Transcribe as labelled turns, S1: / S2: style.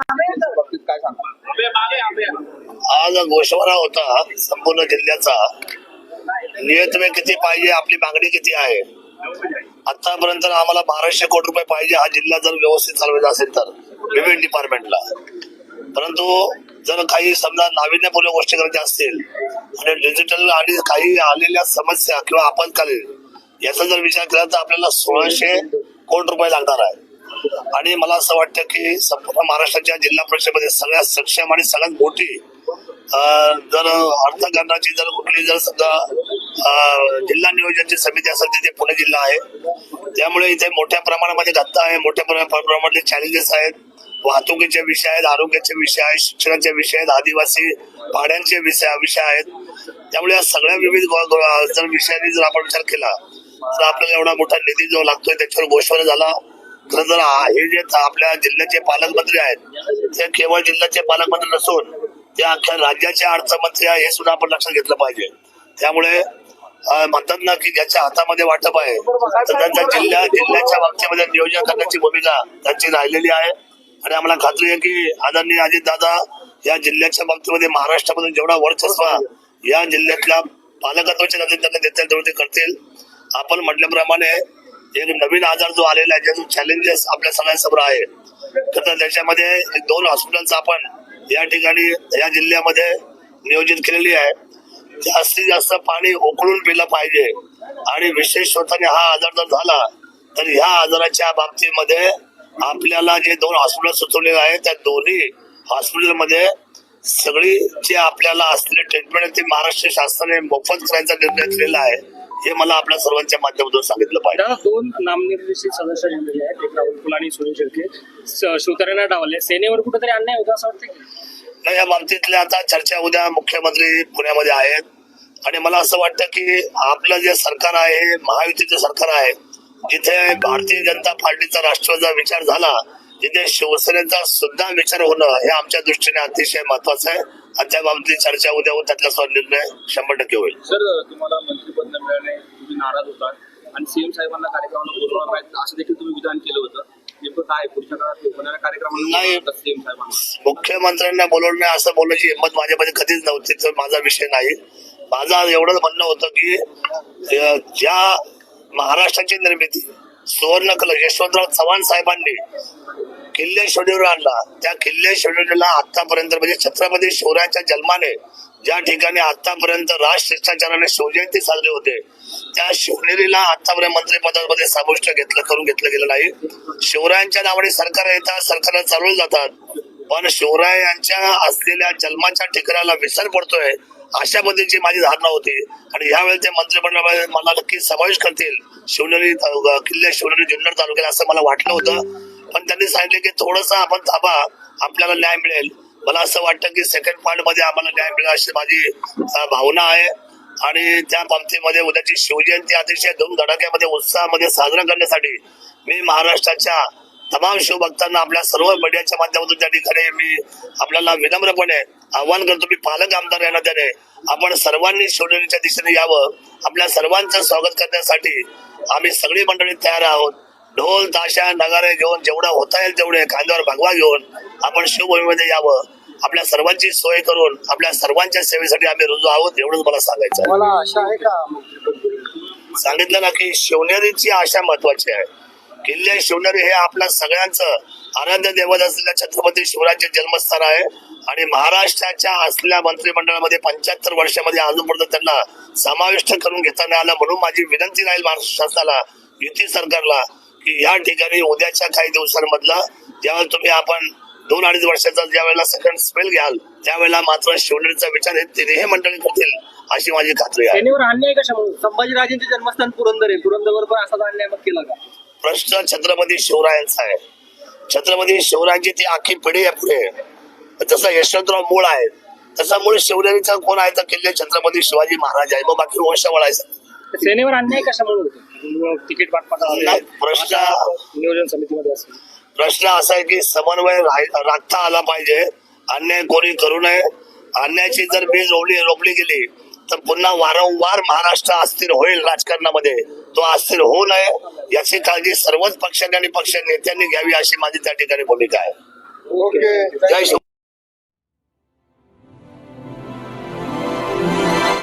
S1: बाबतीत काय सांगा
S2: आज गोषवारा होता संपूर्ण जिल्ह्याचा नियतमे किती पाहिजे आपली मागणी किती आहे? आतापर्यंत आम्हाला बाराशे कोटी रुपये पाहिजे हा जिल्हा जर व्यवस्थित चालवायचा असेल तर विविध डिपार्टमेंटला परंतु जर काही समजा नाविन्यपूर्ण गोष्टी करायच्या असतील आणि डिजिटल आणि काही आलेल्या समस्या किंवा आपत्कालीन याचा जर विचार केला तर आपल्याला सोळाशे कोटी रुपये लागणार आहे. आणि मला असं वाटतं की संपूर्ण महाराष्ट्राच्या जिल्हा परिषदेमध्ये सगळ्यात सक्षम आणि सगळ्यात मोठी जर अर्थकारणाची जर कुठली जर समजा जिल्हा नियोजनची समिती असेल तिथे पुणे जिल्हा आहे. त्यामुळे इथे मोठ्या प्रमाणामध्ये धत्ता आहे मोठ्या प्रमाणामध्ये चॅलेंजेस आहेत. वाहतुकीचे विषय आहेत आरोग्याचे विषय आहेत शिक्षणाचे विषय आहेत आदिवासी भाड्यांचे विषय विषय आहेत. त्यामुळे या सगळ्या विविध जर विषयांनी जर आपण विचार केला तर आपल्याला एवढा मोठा निधी जो लागतोय त्याच्यावर गोष्ट झाला. खरं तर हे जे आपल्या जिल्ह्याचे पालकमंत्री आहेत ते केवळ जिल्ह्याचे पालकमंत्री नसून ते अख्ख्या राज्याचे अर्थमंत्री आहे हे सुद्धा आपण लक्षात घेतलं पाहिजे. त्यामुळे म्हणतात ना की ज्याच्या हातामध्ये वाटप आहे तर त्यांच्या जिल्ह्या जिल्ह्याच्या बाबतीमध्ये नियोजन करण्याची भूमिका त्यांची राहिलेली आहे. आणि आम्हाला खात्री आहे की आदरणीय अजित दादा या जिल्ह्याच्या बाबतीमध्ये महाराष्ट्रामधून जेवढा वर्चस्व या जिल्ह्यातल्या पालकत्वाच्या नाते त्यांना देता येईल ते करतील. आपण म्हटल्याप्रमाणे एक नवीन आजार जो आलेला आहे ज्याचं चॅलेंजेस आपल्या सगळ्यांसमोर आहे तर त्याच्यामध्ये एक दोन हॉस्पिटल्स आपण या ठिकाणी या जिल्ह्यामध्ये नियोजित केलेली आहे. जास्तीत जास्त पाणी उकळून पिलं पाहिजे. आणि विशेष स्वतःने हा आजार जर झाला तर ह्या आजाराच्या बाबतीमध्ये आपल्याला जे दोन हॉस्पिटल सुचवलेले आहेत त्या दोन्ही हॉस्पिटलमध्ये सगळी जे आपल्याला असलेले ट्रीटमेंट ती ते महाराष्ट्र शासनाने मोफत करायचा निर्णय घेतलेला आहे. हे मला आपल्या सर्वांच्या माध्यमातून सांगितलं पाहिजे.
S3: दोन नामनिर्देशित सदस्य नेमलेले आहेत एक राहुल कुल आणि सुनील शेळके. शिवतरेंना डावले सेनेवर कुठेतरी अन्याय होता असं वाटतं
S2: नाही? या बाबतीतल्या आता चर्चा उद्या मुख्यमंत्री पुण्यामध्ये आहेत. आणि मला असं वाटतं की आपलं जे सरकार आहे हे महायुतीचं सरकार आहे जिथे भारतीय जनता पार्टीचा राष्ट्रवादीचा विचार झाला तिथे शिवसेनेचा सुद्धा विचार होणं हे आमच्या दृष्टीने अतिशय महत्वाचं आहे. आणि त्या बाबतीत चर्चा उद्या होऊन त्यातला स्व निर्णय शंभर टक्के होईल.
S1: सर तुम्हाला मंत्रिपद न मिळाले तुम्ही नाराज होता. आणि सीएम साहेबांना कार्यक्रमाला बोलवणार नाहीत असं देखील तुम्ही विधान केलं होतं. नेमकं काय पुढच्या काळात होणाऱ्या कार्यक्रमाला
S2: नाही.
S1: सीएम साहेबांना.
S2: मुख्यमंत्र्यांना बोलवणे असं बोलण्याची हिंमत माझ्यामध्ये कधीच नव्हती तर माझा विषय नाही. माझा एवढंच म्हणणं होतं की ज्या महाराष्ट्राची निर्मिती सुवर्ण कलश यशवंतराव चव्हाण साहेबांनी किल्ले शिवनेरीवर आणला. त्या किल्ले शिवनेरीला आतापर्यंत म्हणजे छत्रपती शिवरायांच्या जन्माने ज्या ठिकाणी आतापर्यंत राज शिष्टाचाराने शिवजयंती साजरी होते त्या शिवनेरीला आतापर्यंत मंत्रिपदामध्ये समाविष्ट घेतलं करून घेतलं गेलं नाही. शिवरायांच्या नावाने सरकार येतात सरकार चालवले जातात. पण शिवरायांच्या असलेल्या जन्माच्या ठिकाणाला विसर पडतोय अशा पद्धतीची माझी धारणा होती. आणि यावेळी ते मंत्रिमंडळामध्ये मला नक्की समावेश करतील. शिवनेरी किल्ले शिवनेरी जुन्नर तालुक्याला असं मला वाटलं होतं. पण त्यांनी सांगितले की थोडस आपण थांबा आपल्याला न्याय मिळेल. मला असं वाटतं की सेकंड पार्टमध्ये आम्हाला न्याय मिळेल अशी माझी भावना आहे. आणि त्या बाबतीमध्ये उद्याची शिवजयंती अतिशय दोन धडाक्यामध्ये उत्साहामध्ये साजरा करण्यासाठी मी महाराष्ट्राच्या तमाम शिवभक्तांना आपल्या सर्व मीडियाच्या माध्यमातून त्या ठिकाणी मी आपल्याला विनम्रपणे आव्हान करतो. मी पालक आमदार या नात्याने आपण सर्वांनी शिवजयंतीच्या दिशेने यावं. आपल्या सर्वांचं स्वागत करण्यासाठी आम्ही सगळी मंडळी तयार आहोत. ढोल ताशा नगारे घेऊन जेवढं होता येईल तेवढे खांद्यावर भगवा घेऊन आपण शिवभूमीमध्ये यावं आपल्या सर्वांची सोय करून आपल्या सर्वांच्या सेवेसाठी आम्ही रुजू आहोत एवढंच मला सांगायचं आहे.
S1: मला आशा आहे का?
S2: सांगितलं ना की शिवनेरीची आशा महत्वाची आहे किल्ले शिवनेरी हे आपल्या सगळ्यांचं आराध्य दैवत असलेल्या छत्रपती शिवरायांचे जन्मस्थान आहे आणि महाराष्ट्राच्या असलेल्या मंत्रिमंडळामध्ये पंच्याहत्तर वर्षामध्ये अजूनपर्यंत त्यांना समाविष्ट करून घेता नाही आलं म्हणून माझी विनंती राहील महाराष्ट्र शासनाला युती सरकारला की या ठिकाणी उद्याच्या काही दिवसांमधला ज्यावेळेला तुम्ही आपण दोन अडीच वर्षाचा ज्या वेळेला सेकंड स्पेल घ्याल त्यावेळेला मात्र शिवनेरीचा विचार हे मंडळी करतील अशी माझी खात्री आहे.
S3: अन्याय संभाजीराजेंचे जन्मस्थान पुरंदर आहे. पुरंदरवर पण असाच अन्याय मग केला का?
S2: प्रश्न छत्रपती शिवरायांचा आहे. छत्रपती शिवरायांची ती आखी पिढी आहे पुढे. जसं यशवंतराव मूळ आहे तसा मूळ शिवनेरीचा कोण आहे तर किल्ले छत्रपती शिवाजी महाराज आहे. मग बाकी वंश वळायचा
S3: सेनेवर अन्याय कशामुळे होतो? तिकीट वाटपाचा
S2: प्रश्न
S3: नियोजन समितीमध्ये असेल.
S2: प्रश्न असा आहे की समन्वय राखता आला पाहिजे. अन्याय कोणी करू नये. अन्यायाची जर बीज रोवली रोपली गेली तर पुन्हा वारंवार महाराष्ट्र अस्थिर होईल राजकारणामध्ये. तो अस्थिर होऊ नये याची काळजी सर्वच पक्षांनी आणि पक्ष नेत्यांनी घ्यावी अशी माझी त्या ठिकाणी भूमिका आहे. जय